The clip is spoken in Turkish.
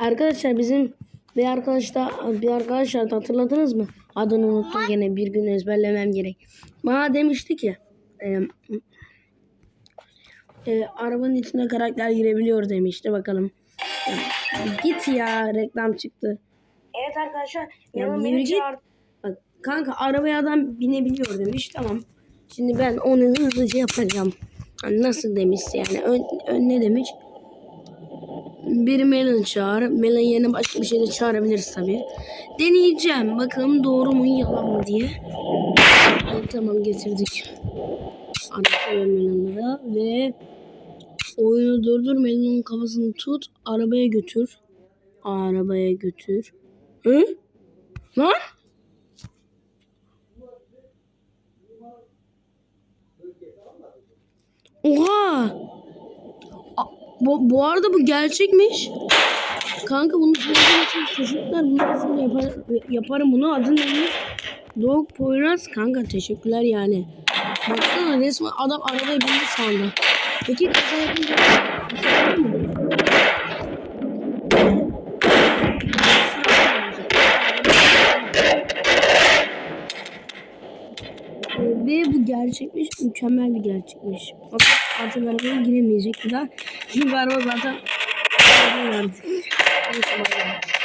Arkadaşlar bizim bir arkadaşta bir arkadaşlar hatırladınız mı? Adını unuttum gene bir gün ezberlemem gerek. Bana demişti ki e, e, arabanın içine karakter girebiliyor demişti bakalım. Ya, git ya reklam çıktı. Evet arkadaşlar. Ya Yanım beni çağırdı. Bak, kanka arabaya adam binebiliyor demiş tamam. Şimdi ben onu hızlıca yapacağım. Nasıl demiş yani ön, ön ne demiş? Bir Melon çağır. Melon yerine başka bir şey de çağırabiliriz tabii. Deneyeceğim. Bakalım doğru mu yalan mı diye. Evet, tamam getirdik. Arabaya Melon'lara ve oyunu durdur. Melon'un kafasını tut. Arabaya götür. Arabaya götür. Hı? Lan? Bu, bu arada bu gerçekmiş. Kanka bunu söylediğin için teşekkürler. Bunu aslında yapar, yaparım bunu. Adın neymiş? Dog Poyraz. Kanka teşekkürler yani. Baksana resmen adam arabaya bindi şu anda. Peki kaza yapınca bir şey olur mu? Ve bu gerçekmiş, mükemmel bir gerçekmiş. Fakat artık arabaya giremeyecek bir daha. Çünkü araba zaten.